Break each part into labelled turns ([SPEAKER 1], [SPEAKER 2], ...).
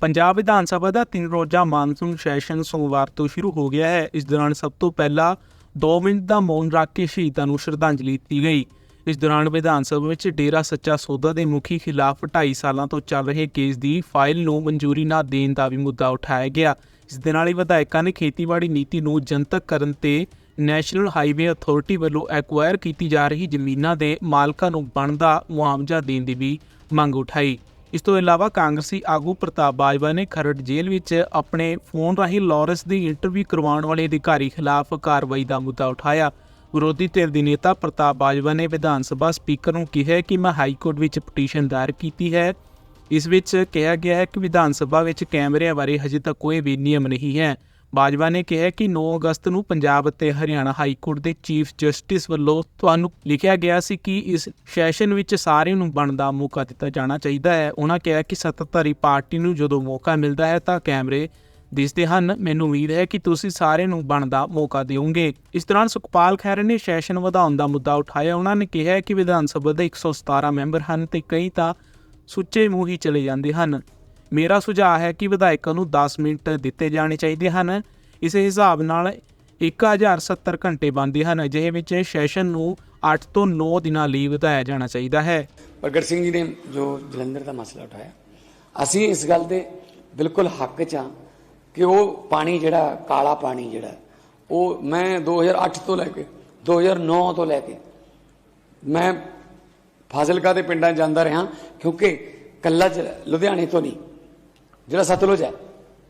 [SPEAKER 1] ਪੰਜਾਬ ਵਿਧਾਨ ਸਭਾ ਦਾ ਤਿੰਨ ਰੋਜ਼ਾ monsoon session ਸੋਮਵਾਰ ਤੋਂ ਸ਼ੁਰੂ ਹੋ ਗਿਆ ਹੈ। ਇਸ ਦੌਰਾਨ ਸਭ ਤੋਂ ਪਹਿਲਾਂ 2 ਮਿੰਟ ਦਾ ਮੌਨ ਰੱਖ ਕੇ ਸ਼ਹੀਦਾਂ ਨੂੰ ਸ਼ਰਧਾਂਜਲੀ ਦਿੱਤੀ ਗਈ। ਇਸ ਦੌਰਾਨ ਵਿਧਾਨ ਸਭਾ ਵਿੱਚ ਡੇਰਾ ਸੱਚਾ ਸੌਦਾ ਦੇ ਮੁਖੀ ਖਿਲਾਫ 2.5 ਸਾਲਾਂ ਤੋਂ ਚੱਲ ਰਹੇ ਕੇਸ ਦੀ ਫਾਈਲ ਨੂੰ ਮਨਜ਼ੂਰੀ ਨਾ ਦੇਣ ਦਾ ਵੀ ਮੁੱਦਾ ਉਠਾਇਆ ਗਿਆ। ਇਸ ਦੇ ਨਾਲ ਹੀ ਵਿਧਾਇਕਾਂ ਨੇ ਖੇਤੀਬਾੜੀ ਨੀਤੀ ਨੂੰ ਜਨਤਕ ਕਰਨ ਤੇ ਨੈਸ਼ਨਲ ਹਾਈਵੇ ਅਥਾਰਟੀ ਵੱਲੋਂ ਐਕਵਾਇਰ ਕੀਤੀ ਜਾ ਰਹੀ ਜ਼ਮੀਨਾਂ ਦੇ ਮਾਲਕਾਂ ਨੂੰ ਬਣਦਾ ਮੁਆਵਜ਼ਾ ਦੇਣ ਦੀ ਵੀ ਮੰਗ ਉਠਾਈ। ਇਸ ਤੋਂ ਇਲਾਵਾ ਕਾਂਗਰਸੀ ਆਗੂ ਪ੍ਰਤਾਪ ਬਾਜਵਾ ਨੇ ਖਰੜ ਜੇਲ੍ਹ ਵਿੱਚ ਆਪਣੇ ਫੋਨ ਰਾਹੀਂ ਲਾਰੈਂਸ ਦੀ ਇੰਟਰਵਿਊ ਕਰਵਾਉਣ ਵਾਲੇ ਅਧਿਕਾਰੀ ਖਿਲਾਫ ਕਾਰਵਾਈ ਦਾ ਮੁੱਦਾ ਉਠਾਇਆ। ਵਿਰੋਧੀ ਧਿਰ ਦੀ ਨੇਤਾ ਪ੍ਰਤਾਪ ਬਾਜਵਾ ਨੇ ਵਿਧਾਨ ਸਭਾ ਸਪੀਕਰ ਨੂੰ ਕਿਹਾ ਕਿ ਮੈਂ ਹਾਈ ਕੋਰਟ ਵਿੱਚ ਪਟੀਸ਼ਨ ਦਾਇਰ ਕੀਤੀ ਹੈ। ਇਸ ਵਿੱਚ ਕਿਹਾ ਗਿਆ ਹੈ ਕਿ ਵਿਧਾਨ ਸਭਾ ਵਿੱਚ ਕੈਮਰਿਆਂ ਬਾਰੇ ਹਜੇ ਤੱਕ ਕੋਈ ਵੀ ਨਿਯਮ ਨਹੀਂ ਹੈ। ਬਾਜਵਾ ਨੇ ਕਿਹਾ ਕਿ 9 ਅਗਸਤ ਨੂੰ ਪੰਜਾਬ ਅਤੇ ਹਰਿਆਣਾ ਹਾਈ ਕੋਰਟ ਦੇ ਚੀਫ ਜਸਟਿਸ ਵੱਲੋਂ ਤੁਹਾਨੂੰ ਲਿਖਿਆ ਗਿਆ ਸੀ ਕਿ ਇਸ ਸੈਸ਼ਨ ਵਿੱਚ ਸਾਰਿਆਂ ਨੂੰ ਬਣਦਾ ਮੌਕਾ ਦਿੱਤਾ ਜਾਣਾ ਚਾਹੀਦਾ ਹੈ। ਉਹਨਾਂ ਕਿਹਾ ਕਿ ਸੱਤਾਧਾਰੀ ਪਾਰਟੀ ਨੂੰ ਜਦੋਂ ਮੌਕਾ ਮਿਲਦਾ ਹੈ ਤਾਂ ਕੈਮਰੇ ਦਿਸਦੇ ਹਨ। ਮੈਨੂੰ ਉਮੀਦ ਹੈ ਕਿ ਤੁਸੀਂ ਸਾਰਿਆਂ ਨੂੰ ਬਣਦਾ ਮੌਕਾ ਦਿਓਗੇ। ਇਸ ਦੌਰਾਨ ਸੁਖਪਾਲ ਖਹਿਰਾ ਨੇ ਸੈਸ਼ਨ ਵਧਾਉਣ ਦਾ ਮੁੱਦਾ ਉਠਾਇਆ। ਉਹਨਾਂ ਨੇ ਕਿਹਾ ਕਿ ਵਿਧਾਨ ਸਭਾ ਦੇ 117 ਮੈਂਬਰ ਹਨ ਤੇ ਕਈ ਤਾਂ ਸੁੱਚੇ ਮੂੰਹ ਹੀ ਚਲੇ ਜਾਂਦੇ ਹਨ। ਮੇਰਾ ਸੁਝਾਅ ਹੈ ਕਿ ਵਿਧਾਇਕਾਂ ਨੂੰ 10 ਮਿੰਟ ਦਿੱਤੇ ਜਾਣੇ ਚਾਹੀਦੇ ਹਨ। ਇਸ ਹਿਸਾਬ ਨਾਲ 1070 ਘੰਟੇ ਬਣਦੇ ਹਨ ਅਜਿਹੇ ਵਿੱਚ ਸੈਸ਼ਨ ਨੂੰ 8 ਤੋਂ 9 ਦਿਨਾਂ ਲਈ ਵਧਾਇਆ ਜਾਣਾ ਚਾਹੀਦਾ ਹੈ।
[SPEAKER 2] ਪ੍ਰਗਟ ਸਿੰਘ ਜੀ ਨੇ ਜੋ ਜਲੰਧਰ ਦਾ ਮਸਲਾ ਉਠਾਇਆ, ਅਸੀਂ ਇਸ ਗੱਲ ਦੇ ਬਿਲਕੁਲ ਹੱਕ 'ਚ ਹਾਂ ਕਿ ਉਹ ਪਾਣੀ ਜਿਹੜਾ, ਕਾਲਾ ਪਾਣੀ ਜਿਹੜਾ, ਉਹ ਮੈਂ 2008 ਤੋਂ ਲੈ ਕੇ 2009 ਤੋਂ ਲੈ ਕੇ, ਮੈਂ ਫਾਜ਼ਿਲਕਾ ਦੇ ਪਿੰਡਾਂ ਜਾਂਦਾ ਰਿਹਾ ਕਿਉਂਕਿ ਕੱਲਾ ਜ- ਲੁਧਿਆਣੇ ਤੋਂ ਨਹੀਂ ਜਿਹੜਾ ਸਤਲੁਜ ਹੈ,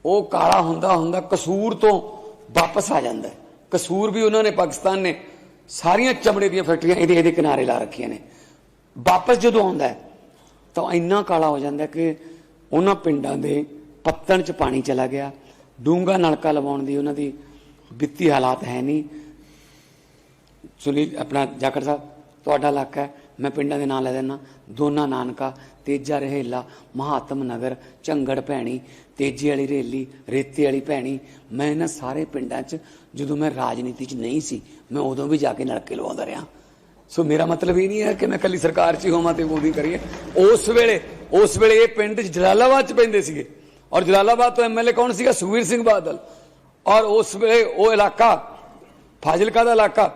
[SPEAKER 2] ਉਹ ਕਾਲਾ ਹੁੰਦਾ ਹੁੰਦਾ ਕਸੂਰ ਤੋਂ ਵਾਪਸ ਆ ਜਾਂਦਾ ਕਸੂਰ ਵੀ ਉਹਨਾਂ ਨੇ, ਪਾਕਿਸਤਾਨ ਨੇ ਸਾਰੀਆਂ ਚਮੜੇ ਦੀਆਂ ਫੈਕਟਰੀਆਂ ਇਹਦੇ ਇਹਦੇ ਕਿਨਾਰੇ ਲਾ ਰੱਖੀਆਂ ਨੇ। ਵਾਪਸ ਜਦੋਂ ਆਉਂਦਾ ਤਾਂ ਇੰਨਾ ਕਾਲਾ ਹੋ ਜਾਂਦਾ ਕਿ ਉਹਨਾਂ ਪਿੰਡਾਂ ਦੇ ਪੱਤਣ 'ਚ ਪਾਣੀ ਚਲਾ ਗਿਆ। ਡੂੰਗਾ ਨਲਕਾ ਲਵਾਉਣ ਦੀ ਉਹਨਾਂ ਦੀ ਵਿੱਤੀ ਹਾਲਾਤ ਹੈ ਨਹੀਂ। ਸੁਨੀਲ, ਆਪਣਾ ਜਾਖੜ ਸਾਹਿਬ, ਤੁਹਾਡਾ ਇਲਾਕਾ ਹੈ, ਮੈਂ ਪਿੰਡਾਂ ਦੇ ਨਾਂ ਲੈ ਦਿੰਦਾ। ਦੋਨਾ ਨਾਨਕਾ ਤੇਜਾ ਰਹੇਲਾ, ਮਹਾਤਮ ਨਗਰ, ਝੰਗੜ ਭੈਣੀ, ਤੇਜ਼ੇ ਵਾਲੀ ਰੇਲੀ, ਰੇਤੇ ਵਾਲੀ ਭੈਣੀ। ਮੈਂ ਇਹਨਾਂ ਸਾਰੇ ਪਿੰਡਾਂ 'ਚ ਜਦੋਂ ਮੈਂ ਰਾਜਨੀਤੀ 'ਚ ਨਹੀਂ ਸੀ, ਮੈਂ ਉਦੋਂ ਵੀ ਜਾ ਕੇ ਨਲਕੇ ਲਵਾਉਂਦਾ ਰਿਹਾ। ਸੋ ਮੇਰਾ ਮਤਲਬ ਇਹ ਨਹੀਂ ਹੈ ਕਿ ਮੈਂ ਕੱਲੀ ਸਰਕਾਰ 'ਚ ਹੀ ਹੋਵਾਂ ਤੇ ਉਹਦੀ ਕਰੀਏ। ਉਸ ਵੇਲੇ ਉਸ ਵੇਲੇ ਇਹ ਪਿੰਡ ਜਲਾਲਾਬਾਦ 'ਚ ਪੈਂਦੇ ਸੀਗੇ। ਔਰ ਜਲਾਲਾਬਾਦ ਤੋਂ ਐਮਐਲਏ ਕੌਣ ਸੀਗਾ? ਸੁਖਵੀਰ ਸਿੰਘ ਬਾਦਲ। ਔਰ ਉਸ ਵੇਲੇ ਉਹ ਇਲਾਕਾ, ਫਾਜ਼ਿਲਕਾ ਦਾ ਇਲਾਕਾ,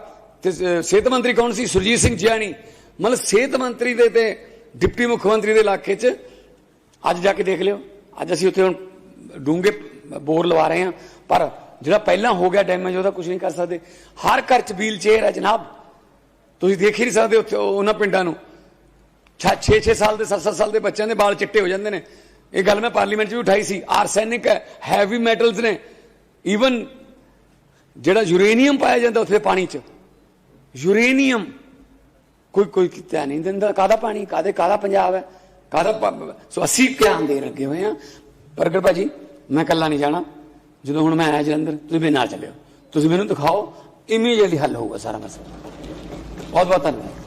[SPEAKER 2] ਤੇ ਸਿਹਤ ਮੰਤਰੀ ਕੌਣ ਸੀ? ਸੁਰਜੀਤ ਸਿੰਘ ਜਿਆਣੀ ਮਤਲਬ ਸਿਹਤ ਮੰਤਰੀ ਦੇ ਤੇ ਡਿਪਟੀ ਮੁੱਖ ਮੰਤਰੀ ਦੇ ਇਲਾਕੇ 'ਚ ਅੱਜ ਜਾ ਕੇ ਦੇਖ ਲਿਓ। ਅੱਜ ਅਸੀਂ ਉੱਥੇ ਹੁਣ ਡੂੰਗੇ ਬੋਰ ਲਵਾ ਰਹੇ ਹਾਂ। ਪਰ ਜਿਹੜਾ ਪਹਿਲਾਂ ਹੋ ਗਿਆ ਡੈਮੇਜ ਉਹਦਾ ਕੁਝ ਨਹੀਂ ਕਰ ਸਕਦੇ। ਹਰ ਘਰ 'ਚ ਵੀਲ ਚੇਅਰ ਹੈ ਜਨਾਬ। ਤੁਸੀਂ ਦੇਖ ਹੀ ਨਹੀਂ ਸਕਦੇ ਉੱਥੇ ਉਹਨਾਂ ਪਿੰਡਾਂ ਨੂੰ। 6-6 ਸਾਲ ਦੇ 7-7 ਸਾਲ ਦੇ ਬੱਚਿਆਂ ਦੇ ਵਾਲ ਚਿੱਟੇ ਹੋ ਜਾਂਦੇ ਨੇ। ਇਹ ਗੱਲ ਮੈਂ ਪਾਰਲੀਮੈਂਟ 'ਚ ਵੀ ਉਠਾਈ ਸੀ। ਆਰਸੈਨਿਕ ਹੈ ਹੈਵੀ ਮੈਟਲਸ ਨੇ। ਈਵਨ ਜਿਹੜਾ ਯੂਰੇਨੀਅਮ ਪਾਇਆ ਜਾਂਦਾ ਉੱਥੇ ਪਾਣੀ 'ਚ। ਯੂਰੇਨੀਅਮ ਕੋਈ ਕੋਈ ਧਿਆਨ ਨਹੀਂ ਦਿੰਦਾ ਕਾਦਾ ਪਾਣੀ ਕਾਦੇ ਕਾਦਾ ਪੰਜਾਬ ਹੈ ਕਾਦਾ ਸੋ ਅਸੀਂ ਧਿਆਨ ਦੇ ਲੱਗੇ ਹੋਏ ਆ ਪ੍ਰਗਟ ਭਾਜੀ, ਮੈਂ ਕੱਲਾ ਨਹੀਂ ਜਾਣਾ। ਜਦੋਂ ਹੁਣ ਮੈਂ ਆਇਆ ਜਲੰਧਰ, ਤੁਸੀਂ ਮੇਰੇ ਨਾਲ ਚੱਲਿਓ। ਤੁਸੀਂ ਮੈਨੂੰ ਦਿਖਾਓ ਇਮੀਡੀਏਟਲੀ ਹੱਲ ਹੋਊਗਾ ਸਾਰਾ ਮਸਲਾ। ਬਹੁਤ ਬਹੁਤ ਧੰਨਵਾਦ।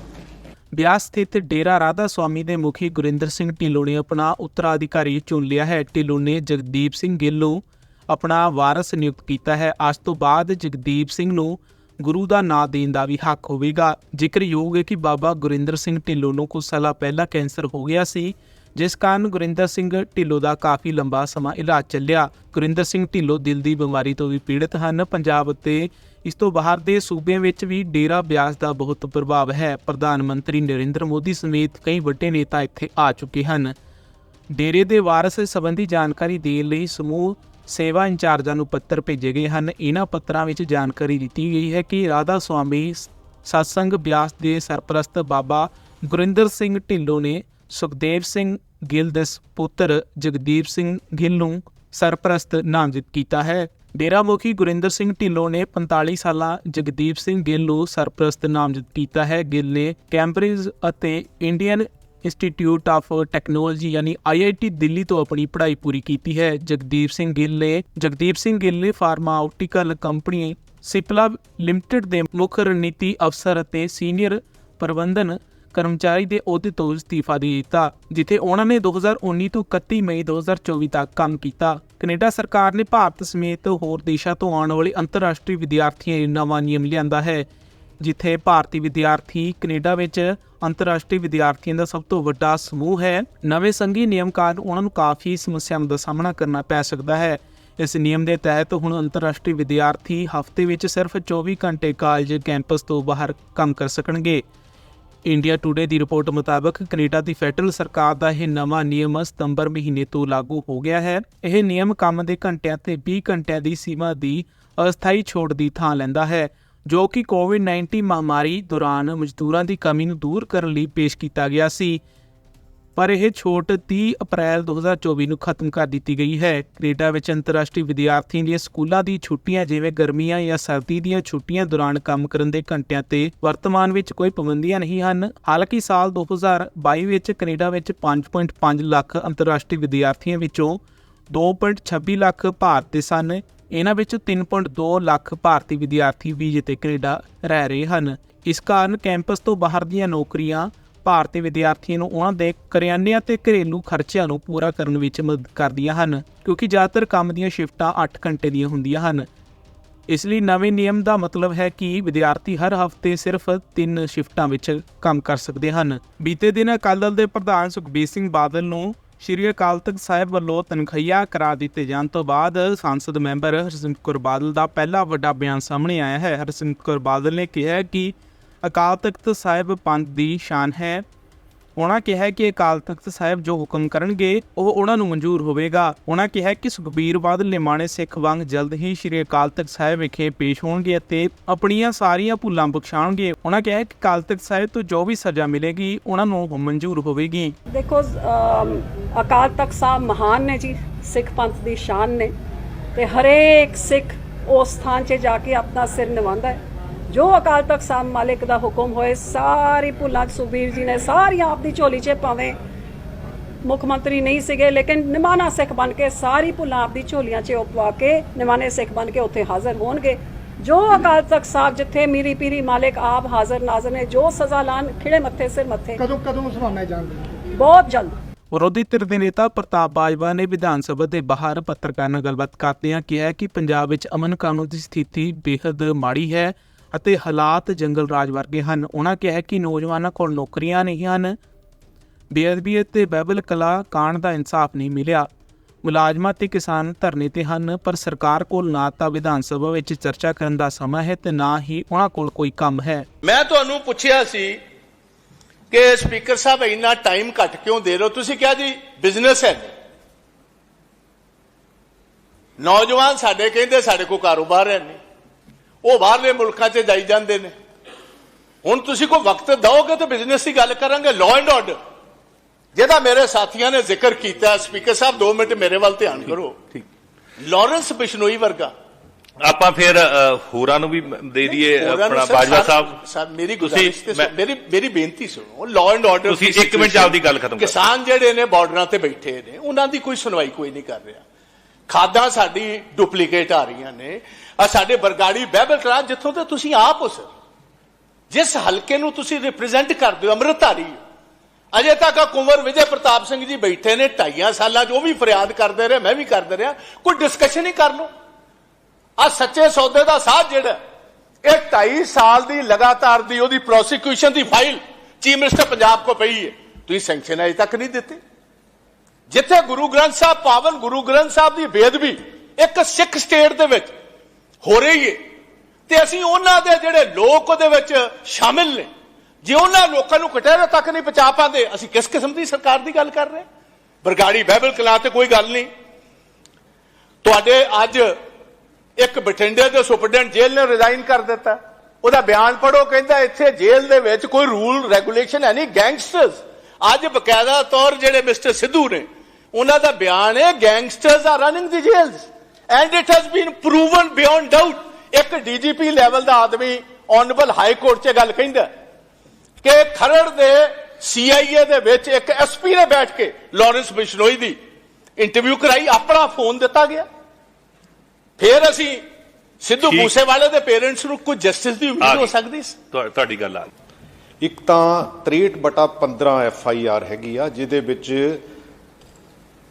[SPEAKER 1] ਬਿਆਸ ਸਥਿਤ ਡੇਰਾ ਰਾਧਾ ਸਵਾਮੀ ਦੇ ਮੁਖੀ ਗੁਰਿੰਦਰ ਸਿੰਘ ਢਿੱਲੋਂ ਨੇ ਆਪਣਾ ਉੱਤਰਾਧਿਕਾਰੀ ਚੁਣ ਲਿਆ ਹੈ। ਢਿੱਲੋਂ ਨੇ ਜਗਦੀਪ ਸਿੰਘ ਗਿੱਲ ਨੂੰ ਆਪਣਾ ਵਾਰਸ ਨਿਯੁਕਤ ਕੀਤਾ ਹੈ। ਅੱਜ ਤੋਂ ਬਾਅਦ ਜਗਦੀਪ ਸਿੰਘ ਨੂੰ ਗੁਰੂ ਦਾ ਨਾਂ ਦੇਣ ਦਾ ਵੀ ਹੱਕ ਹੋਵੇਗਾ। ਜ਼ਿਕਰਯੋਗ ਹੈ ਕਿ ਬਾਬਾ ਗੁਰਿੰਦਰ ਸਿੰਘ ਢਿੱਲੋਂ ਨੂੰ ਕੁਝ ਸਾਲਾਂ ਪਹਿਲਾਂ ਕੈਂਸਰ ਹੋ ਗਿਆ ਸੀ, ਜਿਸ ਕਾਰਨ ਗੁਰਿੰਦਰ ਸਿੰਘ ਢਿੱਲੋਂ ਦਾ ਕਾਫੀ ਲੰਬਾ ਸਮਾਂ ਇਲਾਜ ਚੱਲਿਆ। ਗੁਰਿੰਦਰ ਸਿੰਘ ਢਿੱਲੋਂ ਦਿਲ ਦੀ ਬਿਮਾਰੀ ਤੋਂ ਵੀ ਪੀੜਤ ਹਨ। ਪੰਜਾਬ ਅਤੇ ਇਸ ਤੋਂ ਬਾਹਰ ਦੇ ਸੂਬਿਆਂ ਵਿੱਚ ਵੀ ਡੇਰਾ ਬਿਆਸ ਦਾ ਬਹੁਤ ਪ੍ਰਭਾਵ ਹੈ। ਪ੍ਰਧਾਨ ਮੰਤਰੀ ਨਰਿੰਦਰ ਮੋਦੀ ਸਮੇਤ ਕਈ ਵੱਡੇ ਨੇਤਾ ਇੱਥੇ ਆ ਚੁੱਕੇ ਹਨ। ਡੇਰੇ ਦੇ ਵਾਰਸ ਸੰਬੰਧੀ ਜਾਣਕਾਰੀ ਦੇਣ ਲਈ ਸਮੂਹ ਸੇਵਾ ਇੰਚਾਰਜਾਂ ਨੂੰ ਪੱਤਰ ਭੇਜੇ ਗਏ ਹਨ। ਇਹਨਾਂ ਪੱਤਰਾਂ ਵਿੱਚ ਜਾਣਕਾਰੀ ਦਿੱਤੀ ਗਈ ਹੈ ਕਿ ਰਾਧਾ ਸੁਆਮੀ ਸਤਸੰਗ ਬਿਆਸ ਦੇ ਸਰਪ੍ਰਸਤ ਬਾਬਾ ਗੁਰਿੰਦਰ ਸਿੰਘ ਢਿੱਲੋਂ ਨੇ ਸੁਖਦੇਵ ਸਿੰਘ ਗਿੱਲ ਦੇ ਪੁੱਤਰ ਜਗਦੀਪ ਸਿੰਘ ਗਿੱਲ ਨੂੰ ਸਰਪ੍ਰਸਤ ਨਾਮਜ਼ਦ ਕੀਤਾ ਹੈ। ਡੇਰਾ ਮੁਖੀ ਗੁਰਿੰਦਰ ਸਿੰਘ ਢਿੱਲੋਂ ਨੇ 45 ਸਾਲਾ ਜਗਦੀਪ ਸਿੰਘ ਗਿੱਲ ਨੂੰ ਸਰਪ੍ਰਸਤ ਨਾਮਜ਼ਦ ਕੀਤਾ ਹੈ। ਗਿੱਲ ਨੇ ਕੈਂਬਰਿਜ ਅਤੇ ਇੰਡੀਅਨ ਇੰਸਟੀਚਿਊਟ ਆਫ ਟੈਕਨੋਲੋਜੀ ਯਾਨੀ ਆਈਆਈਟੀ ਦਿੱਲੀ ਤੋਂ ਆਪਣੀ ਪੜ੍ਹਾਈ ਪੂਰੀ ਕੀਤੀ ਹੈ। ਜਗਦੀਪ ਸਿੰਘ ਗਿੱਲ ਨੇ, ਜਗਦੀਪ ਸਿੰਘ ਗਿੱਲ ਨੇ ਫਾਰਮਾਊਟੀਕਲ ਕੰਪਨੀ ਸਿਪਲਾ ਲਿਮਟਿਡ ਦੇ ਮੁੱਖ ਰਣਨੀਤੀ ਅਫਸਰ ਅਤੇ ਸੀਨੀਅਰ ਪ੍ਰਬੰਧਨ ਕਰਮਚਾਰੀ ਦੇ ਅਹੁਦੇ ਤੋਂ ਅਸਤੀਫਾ ਦੇ ਦਿੱਤਾ, ਜਿੱਥੇ ਉਹਨਾਂ ਨੇ 2019 ਤੋਂ 31 ਮਈ 2024 ਤੱਕ ਕੰਮ ਕੀਤਾ। ਕੈਨੇਡਾ ਸਰਕਾਰ ਨੇ ਭਾਰਤ ਸਮੇਤ ਹੋਰ ਦੇਸ਼ਾਂ ਤੋਂ ਆਉਣ ਵਾਲੇ ਅੰਤਰਰਾਸ਼ਟਰੀ ਵਿਦਿਆਰਥੀਆਂ ਲਈ ਨਵਾਂ ਨਿਯਮ ਲਿਆਂਦਾ ਹੈ। ਜਿੱਥੇ ਭਾਰਤੀ ਵਿਦਿਆਰਥੀ ਕੈਨੇਡਾ ਵਿੱਚ ਅੰਤਰਰਾਸ਼ਟਰੀ ਵਿਦਿਆਰਥੀਆਂ ਦਾ ਸਭ ਤੋਂ ਵੱਡਾ ਸਮੂਹ ਹੈ। ਨਵੇਂ ਸੰਘੀ ਨਿਯਮ ਕਾਰਨ ਉਹਨਾਂ ਨੂੰ ਕਾਫੀ ਸਮੱਸਿਆਵਾਂ ਦਾ ਸਾਹਮਣਾ ਕਰਨਾ ਪੈ ਸਕਦਾ ਹੈ। ਇਸ ਨਿਯਮ ਦੇ ਤਹਿਤ ਹੁਣ ਅੰਤਰਰਾਸ਼ਟਰੀ ਵਿਦਿਆਰਥੀ ਹਫ਼ਤੇ ਵਿੱਚ ਸਿਰਫ 24 ਘੰਟੇ ਕਾਲਜ ਕੈਂਪਸ ਤੋਂ ਬਾਹਰ ਕੰਮ ਕਰ ਸਕਣਗੇ। ਇੰਡੀਆ ਟੁਡੇ ਦੀ ਰਿਪੋਰਟ ਮੁਤਾਬਕ ਕੈਨੇਡਾ ਦੀ ਫੈਡਰਲ ਸਰਕਾਰ ਦਾ ਇਹ ਨਵਾਂ ਨਿਯਮ ਸਤੰਬਰ ਮਹੀਨੇ ਤੋਂ ਲਾਗੂ ਹੋ ਗਿਆ ਹੈ। ਇਹ ਨਿਯਮ ਕੰਮ ਦੇ ਘੰਟਿਆਂ ਤੇ 20 ਘੰਟਿਆਂ ਦੀ ਸੀਮਾ ਦੀ ਅਸਥਾਈ ਛੋਟ ਦੀ ਥਾਂ ਲੈਂਦਾ ਹੈ। ਜੋ ਕਿ ਕੋਵਿਡ-19 ਮਹਾਮਾਰੀ ਦੌਰਾਨ ਮਜ਼ਦੂਰਾਂ ਦੀ ਕਮੀ ਨੂੰ ਦੂਰ ਕਰਨ ਲਈ ਪੇਸ਼ ਕੀਤਾ ਗਿਆ ਸੀ। ਪਰ ਇਹ ਛੋਟ 30 ਅਪ੍ਰੈਲ 2024 ਨੂੰ ਖਤਮ ਕਰ ਦਿੱਤੀ ਗਈ ਹੈ। ਕੈਨੇਡਾ ਵਿੱਚ ਅੰਤਰਰਾਸ਼ਟਰੀ ਵਿਦਿਆਰਥੀਆਂ ਲਈ ਸਕੂਲਾਂ ਦੀ ਛੁੱਟੀਆਂ ਜਿਵੇਂ ਗਰਮੀਆਂ ਜਾਂ ਸਰਦੀ ਦੀਆਂ ਛੁੱਟੀਆਂ ਦੌਰਾਨ ਕੰਮ ਕਰਨ ਦੇ ਘੰਟਿਆਂ ਤੇ ਵਰਤਮਾਨ ਵਿੱਚ ਕੋਈ ਪਾਬੰਦੀਆਂ ਨਹੀਂ ਹਨ। ਹਾਲਾਂਕਿ ਸਾਲ 2022 ਵਿੱਚ ਕੈਨੇਡਾ ਵਿੱਚ 5.5 ਲੱਖ ਅੰਤਰਰਾਸ਼ਟਰੀ ਵਿਦਿਆਰਥੀਆਂ ਵਿੱਚੋਂ 2.26 ਲੱਖ ਭਾਰਤੀ ਸਨ। ਇਹਨਾਂ ਵਿੱਚੋਂ 3.2 ਲੱਖ ਭਾਰਤੀ ਵਿਦਿਆਰਥੀ ਵੀਜ਼ੇ ਤੇ ਕੈਨੇਡਾ ਰਹਿ ਰਹੇ ਹਨ। ਇਸ ਕਾਰਨ ਕੈਂਪਸ ਤੋਂ ਬਾਹਰ ਦੀਆਂ ਨੌਕਰੀਆਂ ਭਾਰਤੀ ਵਿਦਿਆਰਥੀਆਂ ਨੂੰ ਉਹਨਾਂ ਦੇ ਕਰਿਆਨਿਆਂ ਅਤੇ ਘਰੇਲੂ ਖਰਚਿਆਂ ਨੂੰ ਪੂਰਾ ਕਰਨ ਵਿੱਚ ਮਦਦ ਕਰਦੀਆਂ ਹਨ, ਕਿਉਂਕਿ ਜ਼ਿਆਦਾਤਰ ਕੰਮ ਦੀਆਂ ਸ਼ਿਫਟਾਂ 8 ਘੰਟੇ ਦੀਆਂ ਹੁੰਦੀਆਂ ਹਨ। ਇਸ ਲਈ ਨਵੇਂ ਨਿਯਮ ਦਾ ਮਤਲਬ ਹੈ ਕਿ ਵਿਦਿਆਰਥੀ ਹਰ ਹਫ਼ਤੇ ਸਿਰਫ 3 ਸ਼ਿਫਟਾਂ ਵਿੱਚ ਕੰਮ ਕਰ ਸਕਦੇ ਹਨ। ਬੀਤੇ ਦਿਨ ਅਕਾਲੀ ਦਲ ਦੇ ਪ੍ਰਧਾਨ ਸੁਖਬੀਰ ਸਿੰਘ ਬਾਦਲ ਨੂੰ ਸ਼੍ਰੀ ਅਕਾਲ ਤਖਤ ਸਾਹਿਬ ਵੱਲੋਂ ਤਨਖਈਆ ਕਰਾ ਦਿੱਤੇ ਜਾਣ ਤੋਂ ਬਾਅਦ ਸੰਸਦ ਮੈਂਬਰ ਹਰਸਿਮਰਤ ਕੌਰ ਬਾਦਲ ਦਾ ਪਹਿਲਾ ਵੱਡਾ ਬਿਆਨ ਸਾਹਮਣੇ ਆਇਆ ਹੈ। ਹਰਸਿਮਰਤ ਕੌਰ ਬਾਦਲ ਨੇ ਕਿਹਾ ਕਿ ਅਕਾਲ ਤਖਤ ਸਾਹਿਬ ਪੰਥ ਦੀ ਸ਼ਾਨ ਹੈ। ਉਹਨਾਂ ਕਿਹਾ ਕਿ ਅਕਾਲ ਤਖਤ ਸਾਹਿਬ ਜੋ ਹੁਕਮ ਕਰਨਗੇ, ਉਹ ਉਹਨਾਂ ਨੂੰ ਮਨਜ਼ੂਰ ਹੋਵੇਗਾ। ਉਹਨਾਂ ਕਿਹਾ ਕਿ ਸੁਖਬੀਰ ਬਾਦਲ ਨਿਮਾਣੇ ਸਿੱਖ ਵਾਂਗ ਜਲਦ ਹੀ ਸ਼੍ਰੀ ਅਕਾਲ ਤਖਤ ਸਾਹਿਬ ਵਿਖੇ ਪੇਸ਼ ਹੋਣਗੇ ਅਤੇ ਆਪਣੀਆਂ ਸਾਰੀਆਂ ਭੁੱਲਾਂ ਬਖਸ਼ਾਉਣਗੇ। ਉਹਨਾਂ ਕਿਹਾ ਕਿ ਅਕਾਲ ਤਖਤ ਸਾਹਿਬ ਤੋਂ ਜੋ ਵੀ ਸਜ਼ਾ ਮਿਲੇਗੀ ਉਹਨਾਂ ਨੂੰ ਮਨਜ਼ੂਰ ਹੋਵੇਗੀ।
[SPEAKER 3] ਦੇਖੋ ਅਕਾਲ ਤਖਤ ਸਾਹਿਬ ਮਹਾਨ ਨੇ ਜੀ, ਸਿੱਖ ਪੰਥ ਦੀ ਸ਼ਾਨ ਨੇ ਤੇ ਹਰੇਕ ਸਿੱਖ ਉਸ ਸਥਾਨ 'ਚ ਜਾ ਕੇ ਆਪਣਾ ਸਿਰ ਨਿਵਾਉਂਦਾ ਹੈ। ਜੋ ਅਕਾਲ ਤਖਤ ਸਾਹਿਬ ਮਾਲਿਕ ਦਾ ਹੁਕਮ ਹੋਏ ਸਾਰੀ ਭੁੱਲਾਂ 'ਚ ਸੁਬੀਰ ਜੀ ਨੇ ਸਾਰੀਆਂ ਆਪਦੀ ਝੋਲੀ 'ਚ ਭਾਵੇਂ ਮੁੱਖ ਮੰਤਰੀ ਨਹੀਂ ਸੀਗੇ ਲੇਕਿਨ ਨਿਮਾਣਾ ਸਿੱਖ ਬਣ ਕੇ ਸਾਰੀ ਭੁੱਲਾਂ ਆਪਦੀ ਝੋਲੀਆਂ 'ਚ ਉਹ ਪਵਾ ਕੇ ਨਿਮਾਣੇ ਸਿੱਖ ਬਣ ਕੇ ਉੱਥੇ ਹਾਜ਼ਰ ਹੋਣਗੇ। ਜੋ ਅਕਾਲ ਤਖਤ ਸਾਹਿਬ ਜਿੱਥੇ ਮੀਰੀ ਪੀਰੀ ਮਾਲਿਕ ਆਪ ਹਾਜ਼ਰ ਨਾਜ਼ਰ ਨੇ ਜੋ ਸਜ਼ਾ ਲਾਣ ਖਿੜੇ ਮੱਥੇ ਸਿਰ ਮੱਥੇ।
[SPEAKER 4] ਕਦੋਂ ਕਦੋਂ ਸੁਣਾਉਣਾ ਜਾਣਦੇ
[SPEAKER 3] ਬਹੁਤ ਜਲਦ।
[SPEAKER 1] ਵਿਰੋਧੀ ਧਿਰ ਦੇ ਨੇਤਾ ਪ੍ਰਤਾਪ ਬਾਜਵਾ ਨੇ ਵਿਧਾਨ ਸਭਾ ਦੇ ਬਾਹਰ ਪੱਤਰਕਾਰਾਂ ਨਾਲ ਗੱਲਬਾਤ ਕਰਦਿਆਂ ਕਿਹਾ ਕਿ ਪੰਜਾਬ ਵਿੱਚ ਅਮਨ ਕਾਨੂੰਨ ਦੀ ਸਥਿਤੀ ਬੇहद ਮਾੜੀ ਹੈ। ਅਤੇ ਹਾਲਾਤ ਜੰਗਲ ਰਾਜ ਵਰਗੇ ਹਨ। ਉਹਨਾਂ ਕਿਹਾ ਕਿ ਨੌਜਵਾਨਾਂ ਕੋਲ ਨੌਕਰੀਆਂ ਨਹੀਂ ਹਨ। ਬੇਅਦਬੀ ਅਤੇ ਬਾਈਬਲ ਕਲਾ ਕਾਂਡ ਦਾ ਇਨਸਾਫ ਨਹੀਂ ਮਿਲਿਆ। ਮੁਲਾਜ਼ਮਾਂ ਤੇ ਕਿਸਾਨ ਧਰਨੇ ਤੇ ਹਨ, ਪਰ ਸਰਕਾਰ ਕੋਲ ਨਾ ਤਾਂ ਵਿਧਾਨ ਸਭਾ ਵਿੱਚ ਚਰਚਾ ਕਰਨ ਦਾ ਸਮਾਂ ਹੈ ਤੇ ਨਾ ਹੀ ਉਹਨਾਂ ਕੋਲ ਕੋਈ ਕੰਮ ਹੈ।
[SPEAKER 5] ਮੈਂ ਤੁਹਾਨੂੰ ਪੁੱਛਿਆ ਸੀ ਕਿ ਸਪੀਕਰ ਸਾਹਿਬ ਇੰਨਾ ਟਾਈਮ ਘੱਟ ਕਿਉਂ ਦੇ ਰਹੇ ਹੋ? ਤੁਸੀਂ ਕਿਹਾ ਜੀ ਬਿਜ਼ਨਸ ਹੈ। ਨੌਜਵਾਨ ਸਾਡੇ ਕਹਿੰਦੇ ਸਾਡੇ ਕੋਲ ਕਾਰੋਬਾਰ ਹੈ ਨਹੀਂ। ਉਹ ਬਾਹਰਲੇ ਮੁਲਕਾਂ 'ਚ ਜਾਈ ਜਾਂਦੇ ਨੇ। ਹੁਣ ਤੁਸੀਂ ਕੋਈ ਵਕਤ ਦਿਓਗੇ ਤਾਂ ਬਿਜ਼ਨਸ ਦੀ ਗੱਲ ਕਰਾਂਗੇ ਲਾਅ ਐਂਡ ਆਰਡਰ ਜਿਹਦਾ ਮੇਰੇ ਸਾਥੀਆਂ ਨੇ ਜ਼ਿਕਰ ਕੀਤਾ ਸਪੀਕਰ ਸਾਹਿਬ 2 ਮਿੰਟ ਮੇਰੇ ਵੱਲ ਧਿਆਨ ਕਰੋ।
[SPEAKER 6] ਠੀਕ।
[SPEAKER 5] ਲਾਰੈਂਸ ਬਿਸ਼ਨੋਈ ਵਰਗਾ।
[SPEAKER 6] ਆਪਾਂ ਫਿਰ ਹੋਰਾਂ ਨੂੰ ਵੀ ਦੇ ਦਈਏ ਆਪਣਾ ਬਾਜਵਾ ਸਾਹਿਬ।
[SPEAKER 5] ਸਰ ਮੇਰੀ ਗੁਜ਼ਾਰਿਸ਼ ਤੇ ਮੇਰੀ ਮੇਰੀ ਬੇਨਤੀ ਸੁਣੋ ਲਾਅ ਐਂਡ ਆਰਡਰ
[SPEAKER 6] ਤੁਸੀਂ ਇੱਕ ਮਿੰਟ 'ਚ ਆਪਦੀ ਗੱਲ ਖਤਮ ਕਰੋ।
[SPEAKER 5] ਕਿਸਾਨ ਜਿਹੜੇ ਨੇ ਬਾਰਡਰਾਂ ਤੇ ਬੈਠੇ ਨੇ ਉਹਨਾਂ ਦੀ ਕੋਈ ਸੁਣਵਾਈ ਕੋਈ ਨਹੀਂ ਕਰ ਰਿਹਾ। ਖਾਦਾਂ ਸਾਡੀ ਡੁਪਲੀਕੇਟ ਆ ਰਹੀਆਂ ਨੇ। ਆ ਸਾਡੇ ਬਰਗਾੜੀ ਬਹਿਬਲ ਕਲਾ ਜਿੱਥੋਂ ਤੇ ਤੁਸੀਂ ਆਪ ਹੋ, ਸਰ। ਜਿਸ ਹਲਕੇ ਨੂੰ ਤੁਸੀਂ ਰਿਪਰੈਜ਼ੈਂਟ ਕਰਦੇ ਹੋ, ਅੰਮ੍ਰਿਤਧਾਰੀ ਅਜੇ ਤੱਕ ਆ ਕੁੰਵਰ ਵਿਜੇ ਪ੍ਰਤਾਪ ਸਿੰਘ ਜੀ ਬੈਠੇ ਨੇ, ਢਾਈਆਂ ਸਾਲਾਂ 'ਚ ਉਹ ਵੀ ਫਰਿਆਦ ਕਰਦੇ ਰਹੇ, ਮੈਂ ਵੀ ਕਰਦਾ ਰਿਹਾ। ਕੋਈ ਡਿਸਕਸ਼ਨ ਹੀ ਕਰ ਲਓ। ਆ ਸੱਚੇ ਸੌਦੇ ਦਾ ਸਾਥ ਜਿਹੜਾ ਇਹ 2.5 ਸਾਲ ਦੀ ਲਗਾਤਾਰ ਦੀ ਉਹਦੀ ਪ੍ਰੋਸੀਕਿਊਸ਼ਨ ਦੀ ਫਾਈਲ ਚੀਫ ਮਿਨਿਸਟਰ ਪੰਜਾਬ ਕੋ ਪਈ ਹੈ। ਤੁਸੀਂ ਸੈਂਕਸ਼ਨ ਅਜੇ ਤੱਕ ਨਹੀਂ ਦਿੱਤੇ। ਜਿੱਥੇ ਗੁਰੂ ਗ੍ਰੰਥ ਸਾਹਿਬ, ਪਾਵਨ ਗੁਰੂ ਗ੍ਰੰਥ ਸਾਹਿਬ ਦੀ ਬੇਦਬੀ ਇੱਕ ਸਿੱਖ ਸਟੇਟ ਦੇ ਵਿੱਚ ਹੋ ਰਹੀ ਹੈ ਤੇ ਅਸੀਂ ਉਹਨਾਂ ਦੇ ਜਿਹੜੇ ਲੋਕ ਉਹਦੇ ਵਿੱਚ ਸ਼ਾਮਿਲ ਨੇ। ਜੇ ਉਹਨਾਂ ਲੋਕਾਂ ਨੂੰ ਕਟਹਿਰੇ ਤੱਕ ਨਹੀਂ ਪਹੁੰਚਾ ਪਾਉਂਦੇ, ਅਸੀਂ ਕਿਸ ਕਿਸਮ ਦੀ ਸਰਕਾਰ ਦੀ ਗੱਲ ਕਰ ਰਹੇ ਬਰਗਾੜੀ ਬਾਈਬਲ ਕਲਾ ਤੇ ਕੋਈ ਗੱਲ ਨਹੀਂ। ਤੁਹਾਡੇ ਅੱਜ ਇੱਕ ਬਠਿੰਡੇ ਦੇ ਸੁਪਰਡੈਂਟ ਜੇਲ੍ਹ ਨੇ ਰਿਜ਼ਾਈਨ ਕਰ ਦਿੱਤਾ। ਉਹਦਾ ਬਿਆਨ ਪੜੋ ਕਹਿੰਦਾ ਇੱਥੇ ਜੇਲ੍ਹ ਦੇ ਵਿੱਚ ਕੋਈ ਰੂਲ, ਰੈਗੂਲੇਸ਼ਨ ਹੈ ਨਹੀਂ, ਗੈਂਗਸਟਰਸ। ਅੱਜ ਬਕਾਇਦਾ ਤੌਰ ਜਿਹੜੇ ਮਿਸਟਰ ਸਿੱਧੂ ਨੇ, ਉਹਨਾਂ ਦਾ ਬਿਆਨ ਹੈ gangsters are running the jails and it has been proven beyond doubt ਇੱਕ ਡੀਜੀਪੀ ਲੈਵਲ ਦਾ ਆਦਮੀ ਆਨਰੇਬਲ ਹਾਈ ਕੋਰਟ 'ਚ ਗੱਲ ਕਹਿੰਦਾ ਕਿ ਖਰੜ ਦੇ ਸੀਆਈਏ ਦੇ ਵਿੱਚ ਇੱਕ ਐਸਪੀ ਨੇ ਬੈਠ ਕੇ ਲਾਰੈਂਸ ਬਿਸ਼ਨੋਈ ਦੀ ਇੰਟਰਵਿਊ ਕਰਾਈ ਆਪਣਾ ਫੋਨ ਦਿੱਤਾ ਗਿਆ ਫਿਰ ਅਸੀਂ ਸਿੱਧੂ। ਮੂਸੇਵਾਲੇ ਦੇ ਪੇਰੈਂਟਸ ਨੂੰ ਕੋਈ ਜਸਟਿਸ ਦੀ ਉਮੀਦ ਹੋ। ਸਕਦੀ ਸੀ
[SPEAKER 6] ਤੁਹਾ- ਤੁਹਾਡੀ ਗੱਲ ਆ।
[SPEAKER 7] ਇੱਕ ਤਾਂ 63 ਬਟਾ 15 ਐਫ ਆਈ ਆਰ ਹੈਗੀ ਆ ਜਿਹਦੇ ਵਿੱਚ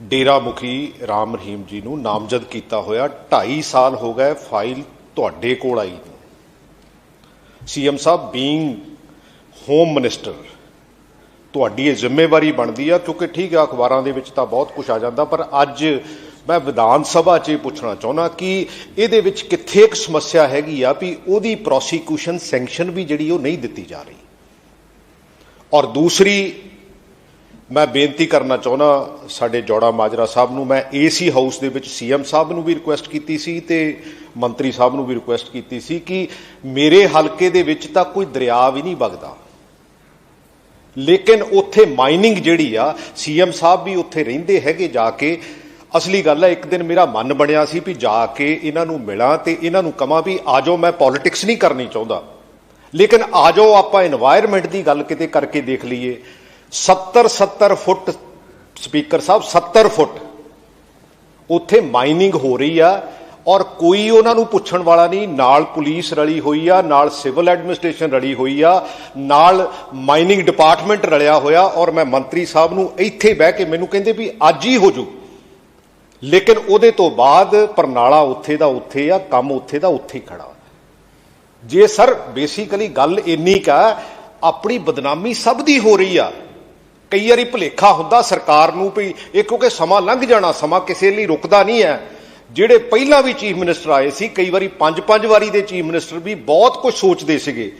[SPEAKER 7] ਡੇਰਾ ਮੁਖੀ ਰਾਮ ਰਹੀਮ ਜੀ ਨੂੰ ਨਾਮਜ਼ਦ ਕੀਤਾ ਹੋਇਆ। 2.5 ਸਾਲ ਹੋ ਗਏ ਫਾਈਲ ਤੁਹਾਡੇ ਕੋਲ ਆਈ ਨੂੰ। ਸੀਐਮ ਸਾਹਿਬ ਬੀਇੰਗ ਹੋਮ ਮਿਨਿਸਟਰ ਤੁਹਾਡੀ ਇਹ ਜ਼ਿੰਮੇਵਾਰੀ ਬਣਦੀ ਆ, ਕਿਉਂਕਿ ਠੀਕ ਆ, ਅਖਬਾਰਾਂ ਦੇ ਵਿੱਚ ਤਾਂ ਬਹੁਤ ਕੁਝ ਆ ਜਾਂਦਾ, ਪਰ ਅੱਜ ਮੈਂ ਵਿਧਾਨ ਸਭਾ 'ਚ ਇਹ ਪੁੱਛਣਾ ਚਾਹੁੰਦਾ ਕਿ ਇਹਦੇ ਵਿੱਚ ਕਿੱਥੇ ਇੱਕ ਸਮੱਸਿਆ ਹੈਗੀ ਆ ਵੀ ਉਹਦੀ ਪ੍ਰੋਸੀਕਿਊਸ਼ਨ ਸੈਂਕਸ਼ਨ ਵੀ ਜਿਹੜੀ ਉਹ ਨਹੀਂ ਦਿੱਤੀ ਜਾ ਰਹੀ। ਔਰ ਦੂਸਰੀ ਮੈਂ ਬੇਨਤੀ ਕਰਨਾ ਚਾਹੁੰਦਾ ਸਾਡੇ ਜੋੜਾ ਮਾਜਰਾ ਸਾਹਿਬ ਨੂੰ, ਮੈਂ ਏਸੀ ਹਾਊਸ ਦੇ ਵਿੱਚ ਸੀਐਮ ਸਾਹਿਬ ਨੂੰ ਵੀ ਰਿਕੁਐਸਟ ਕੀਤੀ ਸੀ ਤੇ ਮੰਤਰੀ ਸਾਹਿਬ ਨੂੰ ਵੀ ਰਿਕੁਐਸਟ ਕੀਤੀ ਸੀ ਕਿ ਮੇਰੇ ਹਲਕੇ ਦੇ ਵਿੱਚ ਤਾਂ ਕੋਈ ਦਰਿਆ ਵੀ ਨਹੀਂ ਵਗਦਾ। ਲੇਕਿਨ ਉੱਥੇ ਮਾਈਨਿੰਗ ਜਿਹੜੀ ਆ ਸੀਐਮ ਸਾਹਿਬ ਵੀ ਉੱਥੇ ਰਹਿੰਦੇ ਹੈਗੇ ਜਾ ਕੇ। ਅਸਲੀ ਗੱਲ ਹੈ, ਇੱਕ ਦਿਨ ਮੇਰਾ ਮਨ ਬਣਿਆ ਸੀ ਵੀ ਜਾ ਕੇ ਇਹਨਾਂ ਨੂੰ ਮਿਲਾਂ ਤੇ ਇਹਨਾਂ ਨੂੰ ਕਹਾਂ ਵੀ ਆਜੋ ਮੈਂ ਪੋਲਿਟਿਕਸ ਨਹੀਂ ਕਰਨੀ ਚਾਹੁੰਦਾ। ਲੇਕਿਨ ਆਜੋ ਆਪਾਂ এনवायरमेंट ਦੀ ਗੱਲ ਕਿਤੇ ਕਰਕੇ ਦੇਖ ਲਈਏ। 70 70 ਫੁੱਟ, ਸਪੀਕਰ ਸਾਹਿਬ 70 ਫੁੱਟ। ਉੱਥੇ ਮਾਈਨਿੰਗ ਹੋ ਰਹੀ ਆ ਔਰ ਕੋਈ ਉਹਨਾਂ ਨੂੰ ਪੁੱਛਣ ਵਾਲਾ ਨਹੀਂ, ਨਾਲ ਪੁਲਿਸ ਰਲੀ ਹੋਈ ਆ, ਨਾਲ ਸਿਵਲ ਐਡਮਿਨਿਸਟ੍ਰੇਸ਼ਨ ਰਲੀ ਹੋਈ ਆ, ਨਾਲ ਮਾਈਨਿੰਗ ਡਿਪਾਰਟਮੈਂਟ ਰਲਿਆ ਹੋਇਆ ਔਰ ਮੈਂ ਮੰਤਰੀ ਸਾਹਿਬ ਨੂੰ ਇੱਥੇ ਬਹਿ ਕੇ ਮੈਨੂੰ ਕਹਿੰਦੇ ਵੀ ਅੱਜ ਹੀ ਹੋ ਜੂ। ਲੇਕਿਨ ਉਹਦੇ ਤੋਂ ਬਾਅਦ ਪਰਨਾਲਾ ਉੱਥੇ ਦਾ ਉੱਥੇ ਆ, ਕੰਮ ਉੱਥੇ ਦਾ ਉੱਥੇ ਖੜਾ। ਜੇ ਸਰ, ਬੇਸਿਕਲੀ ਗੱਲ ਇੰਨੀ ਕਾ ਆਪਣੀ ਬਦਨਾਮੀ ਸਭ ਦੀ ਹੋ ਰਹੀ ਆ। ਕਈ ਵਾਰੀ ਭੁਲੇਖਾ ਹੁੰਦਾ ਸਰਕਾਰ ਨੂੰ ਵੀ, ਇਹ ਕਿਉਂਕਿ ਸਮਾਂ ਲੰਘ ਜਾਣਾ, ਸਮਾਂ ਕਿਸੇ ਲਈ ਰੁਕਦਾ ਨਹੀਂ ਹੈ। ਜਿਹੜੇ ਪਹਿਲਾਂ ਵੀ ਚੀਫ ਮਿਨਿਸਟਰ ਆਏ ਸੀ, ਕਈ ਵਾਰੀ ਪੰਜ ਪੰਜ ਵਾਰੀ ਦੇ ਚੀਫ ਮਿਨਿਸਟਰ ਵੀ ਬਹੁਤ ਕੁਝ ਸੋਚਦੇ ਸੀਗੇ।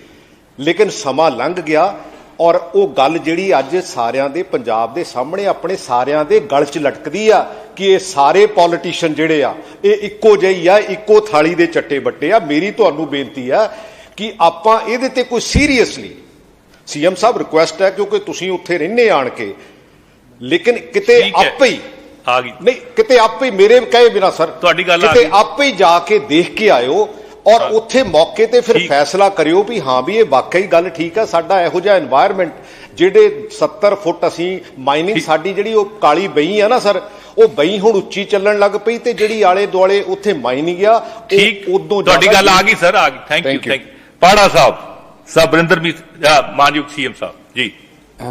[SPEAKER 7] ਲੇਕਿਨ ਸਮਾਂ ਲੰਘ ਗਿਆ ਔਰ ਉਹ ਗੱਲ ਜਿਹੜੀ ਅੱਜ ਸਾਰਿਆਂ ਦੇ, ਪੰਜਾਬ ਦੇ ਸਾਹਮਣੇ ਆਪਣੇ ਸਾਰਿਆਂ ਦੇ ਗਲ 'ਚ ਲਟਕਦੀ ਆ ਕਿ ਇਹ ਸਾਰੇ ਪੋਲੀਟੀਸ਼ੀਅਨ ਜਿਹੜੇ ਆ, ਇਹ ਇੱਕੋ ਜਿਹੀ ਆ, ਇੱਕੋ ਥਾਲੀ ਦੇ ਚੱਟੇ ਬੱਟੇ ਆ। ਮੇਰੀ ਤੁਹਾਨੂੰ ਬੇਨਤੀ ਆ ਕਿ ਆਪਾਂ ਇਹਦੇ ਤੇ ਕੋਈ ਸੀਰੀਅਸਲੀ ਸੀਐਮ ਸਾਹਿਬ ਰਿਕੁਐਸਟ ਹੈ ਕਿਉਂਕਿ ਤੁਸੀਂ ਉੱਥੇ ਰਹਿੰਦੇ ਆਣ ਕੇ। ਲੇਕਿਨ ਕਿਤੇ ਆਪੇ ਹੀ
[SPEAKER 6] ਆ ਗਈ।
[SPEAKER 7] ਨਹੀਂ ਕਿਤੇ ਆਪੇ ਮੇਰੇ ਕਹੇ ਬਿਨਾ ਸਰ
[SPEAKER 6] ਤੁਹਾਡੀ ਗੱਲ ਆ ਗਈ।
[SPEAKER 7] ਕਿਤੇ ਆਪੇ ਜਾ ਕੇ ਦੇਖ ਕੇ ਆਇਓ ਔਰ ਉੱਥੇ ਮੌਕੇ ਤੇ ਫਿਰ ਫੈਸਲਾ ਕਰਿਓ ਵੀ ਹਾਂ ਵੀ ਇਹ ਵਾਕਈ ਗੱਲ ਠੀਕ ਆ ਸਾਡਾ ਇਹੋ ਜਿਹਾ এনवायरमेंट ਜਿਹੜੇ 70 ਫੁੱਟ ਅਸੀਂ ਮਾਈਨਿੰਗ ਸਾਡੀ ਜਿਹੜੀ ਉਹ ਕਾਲੀ ਬਈ ਆ ਨਾ ਸਰ ਉਹ ਬਈ ਹੁਣ ਉੱਚੀ ਚੱਲਣ ਲੱਗ ਪਈ ਤੇ ਜਿਹੜੀ ਆਲੇ ਦੁਆਲੇ ਉੱਥੇ ਮਾਈਨਿੰਗ ਆ
[SPEAKER 6] ਠੀਕ।
[SPEAKER 7] ਉਦੋਂ
[SPEAKER 6] ਤੁਹਾਡੀ ਗੱਲ ਆ ਗਈ ਸਰ ਆ ਗਈ। ਥੈਂਕ ਯੂ ਥੈਂਕ ਪਾੜਾ ਸਾਹਿਬ। ਸਬਰਿੰਦਰ ਵੀ ਮਾਨਯੋਗ ਸੀਐਮ ਸਾਹਿਬ, ਜੀ।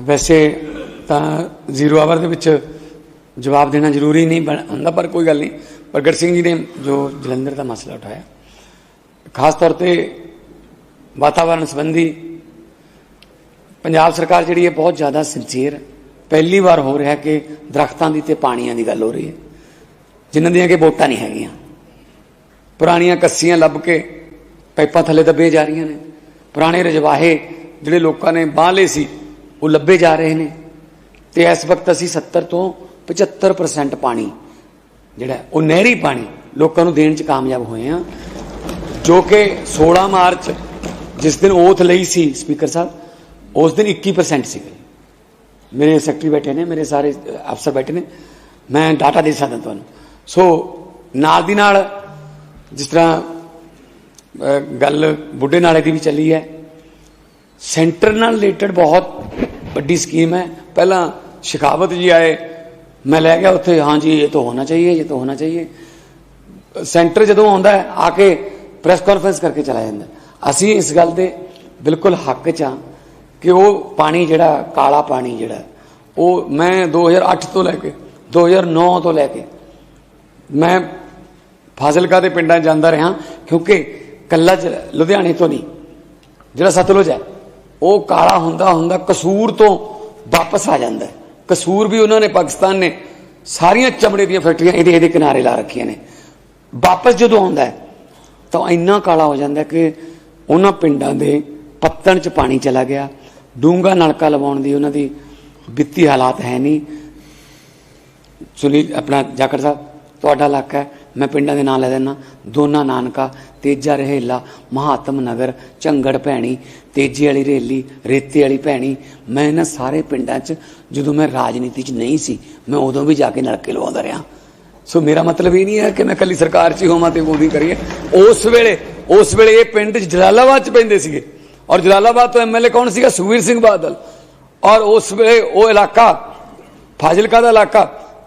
[SPEAKER 2] ਵੈਸੇ ਤਾਂ ਜ਼ੀਰੋ ਆਵਰ ਦੇ ਵਿੱਚ ਜਵਾਬ ਦੇਣਾ ਜ਼ਰੂਰੀ ਨਹੀਂ, ਬਣ- ਹੁੰਦਾ ਪਰ ਕੋਈ ਗੱਲ ਨਹੀਂ। ਪ੍ਰਗਟ ਸਿੰਘ ਜੀ ਨੇ ਜੋ ਜਲੰਧਰ ਦਾ ਮਸਲਾ ਉਠਾਇਆ, ਖਾਸ ਤੌਰ ਤੇ ਵਾਤਾਵਰਣ ਸੰਬੰਧੀ ਪੰਜਾਬ ਸਰਕਾਰ ਜਿਹੜੀ ਹੈ ਬਹੁਤ ਜ਼ਿਆਦਾ ਸਿੰਸੀਅਰ ਪਹਿਲੀ ਵਾਰ ਹੋ ਰਿਹਾ ਕਿ ਦਰਖਤਾਂ ਦੀ ਤੇ ਪਾਣੀਆਂ ਦੀ ਗੱਲ ਹੋ ਰਹੀ ਹੈ। ਜਿਨ੍ਹਾਂ ਦੀਆਂ ਕਿ ਵੋਟਾਂ ਨਹੀਂ ਹੈਗੀਆਂ। ਪੁਰਾਣੀਆਂ ਕੱਸੀਆਂ ਲੱਭ ਕੇ ਪਾਈਪਾਂ ਥੱਲੇ ਦੱਬੀਆਂ ਜਾ ਰਹੀਆਂ ਨੇ। ਪੁਰਾਣੇ ਰਜਵਾਹੇ ਜਿਹੜੇ ਲੋਕਾਂ ਨੇ ਬਾਹ ਲਏ ਸੀ, ਉਹ ਲੱਭੇ ਜਾ ਰਹੇ ਨੇ। ਤੇ ਇਸ ਵਕਤ ਅਸੀਂ 70 ਤੋਂ 75% ਪਾਣੀ, ਜਿਹੜਾ ਉਹ ਨਹਿਰੀ ਪਾਣੀ ਲੋਕਾਂ ਨੂੰ ਦੇਣ 'ਚ ਕਾਮਯਾਬ ਹੋਏ ਆ ਜੋ ਕਿ 16 ਮਾਰਚ ਜਿਸ ਦਿਨ ਓਥ ਲਈ ਸੀ ਸਪੀਕਰ ਸਾਹਿਬ, ਉਸ ਦਿਨ 21% ਸੀਗੇ। ਮੇਰੇ ਸੈਕਟਰੀ ਬੈਠੇ ਨੇ, ਮੇਰੇ ਸਾਰੇ ਅਫਸਰ ਬੈਠੇ ਨੇ, ਮੈਂ ਡਾਟਾ ਦੇ ਸਕਦਾ ਤੁਹਾਨੂੰ। ਸੋ ਨਾਲ ਦੀ ਨਾਲ ਜਿਸ ਤਰ੍ਹਾਂ ਗੱਲ ਬੁੱਢੇ ਨਾਲੇ ਦੀ ਵੀ ਚੱਲੀ ਹੈ। ਸੈਂਟਰ ਨਾਲ ਰਿਲੇਟਡ ਬਹੁਤ ਵੱਡੀ ਸਕੀਮ ਹੈ। ਪਹਿਲਾਂ ਸ਼ਿਕਾਵਤ ਜੀ ਆਏ, ਮੈਂ ਲੈ ਗਿਆ ਉੱਥੇ, ਹਾਂ ਜੀ, ਇਹ ਤਾਂ ਹੋਣਾ ਚਾਹੀਏ, ਇਹ ਤਾਂ ਹੋਣਾ ਚਾਹੀਏ। ਸੈਂਟਰ ਜਦੋਂ ਆਉਂਦਾ ਹੈ, ਆ ਕੇ ਪ੍ਰੈਸ ਕਾਨਫਰੰਸ ਕਰਕੇ ਚਲਾ ਜਾਂਦਾ। ਅਸੀਂ ਇਸ ਗੱਲ ਦੇ ਬਿਲਕੁਲ ਹੱਕ 'ਚ ਹਾਂ ਕਿ ਉਹ ਪਾਣੀ ਜਿਹੜਾ, ਕਾਲਾ ਪਾਣੀ ਜਿਹੜਾ, ਉਹ ਮੈਂ 2008 ਤੋਂ ਲੈ ਕੇ 2009 ਤੋਂ ਲੈ ਕੇ, ਮੈਂ ਫਾਜ਼ਿਲਕਾ ਦੇ ਪਿੰਡਾਂ 'ਚ ਜਾਂਦਾ ਰਿਹਾ ਕਿਉਂਕਿ ਕੱਲਾ ਜ- ਲੁਧਿਆਣੇ ਤੋਂ ਨਹੀਂ, ਜਿਹੜਾ ਸਤਲੁਜ ਹੈ, ਉਹ ਕਾਲਾ ਹੁੰਦਾ ਹੁੰਦਾ ਕਸੂਰ ਤੋਂ ਵਾਪਸ ਆ ਜਾਂਦਾ ਕਸੂਰ ਵੀ ਉਹਨਾਂ ਨੇ ਪਾਕਿਸਤਾਨ ਨੇ ਸਾਰੀਆਂ ਚਮੜੇ ਦੀਆਂ ਫੈਕਟਰੀਆਂ ਇਹਦੇ ਇਹਦੇ ਕਿਨਾਰੇ ਲਾ ਰੱਖੀਆਂ ਨੇ। ਵਾਪਸ ਜਦੋਂ ਆਉਂਦਾ ਤਾਂ ਇੰਨਾ ਕਾਲਾ ਹੋ ਜਾਂਦਾ ਕਿ ਉਹਨਾਂ ਪਿੰਡਾਂ ਦੇ ਪੱਤਣ ਚ ਪਾਣੀ ਚਲਾ ਗਿਆ ਡੂੰਗਾ ਨਲਕਾ ਲਵਾਉਣ ਦੀ ਉਹਨਾਂ ਦੀ ਵਿੱਤੀ ਹਾਲਾਤ ਹੈ ਨਹੀਂ। ਸੁਨੀਲ, ਆਪਣਾ ਜਾਖੜ ਸਾਹਿਬ, ਤੁਹਾਡਾ ਇਲਾਕਾ ਹੈ। ਮੈਂ ਪਿੰਡਾਂ ਦੇ ਨਾਂ ਲੈ ਦਿੰਦਾ। ਦੋਨਾ ਨਾਨਕਾ, ਤੇਜਾ ਰਹੇਲਾ, ਮਹਾਤਮ ਨਗਰ, ਝੰਗੜ ਭੈਣੀ, ਤੇਜੀ ਵਾਲੀ ਰੇਲੀ, ਰੇਤੇ ਵਾਲੀ ਭੈਣੀ। ਮੈਂ ਇਹਨਾਂ ਸਾਰੇ ਪਿੰਡਾਂ 'ਚ ਜਦੋਂ ਮੈਂ ਰਾਜਨੀਤੀ 'ਚ ਨਹੀਂ ਸੀ, ਮੈਂ ਉਦੋਂ ਵੀ ਜਾ ਕੇ ਨਲਕੇ ਲਵਾਉਂਦਾ ਰਿਹਾ। ਸੋ ਮੇਰਾ ਮਤਲਬ ਇਹ ਨਹੀਂ ਹੈ ਕਿ ਮੈਂ ਕੱਲੀ ਸਰਕਾਰ 'ਚ ਹੀ ਹੋਵਾਂ ਤੇ ਮੋਦੀ ਕਰੀਏ। ਉਸ ਵੇਲੇ ਉਸ ਵੇਲੇ ਇਹ ਪਿੰਡ ਜਲਾਲਾਬਾਦ 'ਚ ਪੈਂਦੇ ਸੀਗੇ। ਔਰ ਜਲਾਲਾਬਾਦ ਤੋਂ ਐਮਐਲਏ ਕੌਣ ਸੀਗਾ? ਸੁਖਵੀਰ ਸਿੰਘ ਬਾਦਲ। ਔਰ ਉਸ ਵੇਲੇ ਉਹ ਇਲਾਕਾ, ਫਾਜ਼ਿਲਕਾ ਦਾ ਇਲਾਕਾ,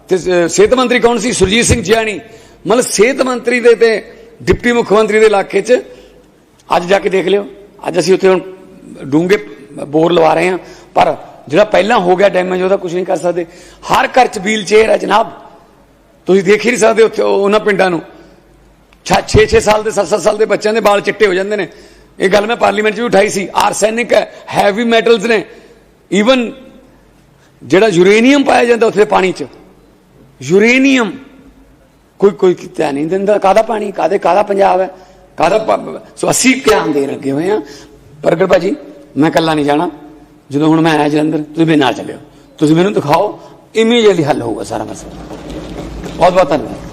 [SPEAKER 2] ਤੇ ਸਿਹਤ ਮੰਤਰੀ ਕੌਣ ਸੀ? ਸੁਰਜੀਤ ਸਿੰਘ ਜਿਆਣੀ ਮਤਲਬ ਸਿਹਤ ਮੰਤਰੀ ਦੇ ਤੇ ਡਿਪਟੀ ਮੁੱਖ ਮੰਤਰੀ ਦੇ ਇਲਾਕੇ 'ਚ ਅੱਜ ਜਾ ਕੇ ਦੇਖ ਲਿਓ। ਅੱਜ ਅਸੀਂ ਉੱਥੇ ਹੁਣ ਡੂੰਗੇ ਬੋਰ ਲਵਾ ਰਹੇ ਹਾਂ। ਪਰ ਜਿਹੜਾ ਪਹਿਲਾਂ ਹੋ ਗਿਆ ਡੈਮੇਜ, ਉਹਦਾ ਕੁਝ ਨਹੀਂ ਕਰ ਸਕਦੇ। ਹਰ ਘਰ 'ਚ ਵੀਲ ਚੇਅਰ ਹੈ ਜਨਾਬ। ਤੁਸੀਂ ਦੇਖ ਹੀ ਨਹੀਂ ਸਕਦੇ ਉੱਥੇ ਉਹ- ਉਹਨਾਂ ਪਿੰਡਾਂ ਨੂੰ। 6-6 ਸਾਲ ਦੇ 7-7 ਸਾਲ ਦੇ ਬੱਚਿਆਂ ਦੇ ਵਾਲ ਚਿੱਟੇ ਹੋ ਜਾਂਦੇ ਨੇ। ਇਹ ਗੱਲ ਮੈਂ ਪਾਰਲੀਮੈਂਟ 'ਚ ਵੀ ਉਠਾਈ ਸੀ। ਆਰਸੈਨਿਕ ਹੈ ਹੈਵੀ ਮੈਟਲਸ ਨੇ। ਈਵਨ ਜਿਹੜਾ ਯੂਰੇਨੀਅਮ ਪਾਇਆ ਜਾਂਦਾ ਉੱਥੇ ਪਾਣੀ 'ਚ। ਯੂਰੇਨੀਅਮ। ਕੋਈ ਕੋਈ ਧਿਆਨ ਨਹੀਂ ਦਿੰਦਾ। ਕਾਦਾ ਪਾਣੀ? ਕਾਦੇ ਕਾਦਾ ਪੰਜਾਬ ਹੈ? ਕਾਦਾ ਸੋ ਅਸੀਂ ਧਿਆਨ ਦੇ ਲੱਗੇ ਹੋਏ ਆ ਪ੍ਰਗਟ ਭਾਜੀ, ਮੈਂ ਇਕੱਲਾ ਨਹੀਂ ਜਾਣਾ। ਜਦੋਂ ਹੁਣ ਮੈਂ ਆਇਆ ਜਲੰਧਰ, ਤੁਸੀਂ ਮੇਰੇ ਨਾਲ ਚੱਲਿਓ। ਤੁਸੀਂ ਮੈਨੂੰ ਦਿਖਾਓ। ਇਮੀਡੀਏਟਲੀ ਹੱਲ ਹੋਊਗਾ ਸਾਰਾ ਮਸਲਾ। ਬਹੁਤ ਬਹੁਤ ਧੰਨਵਾਦ।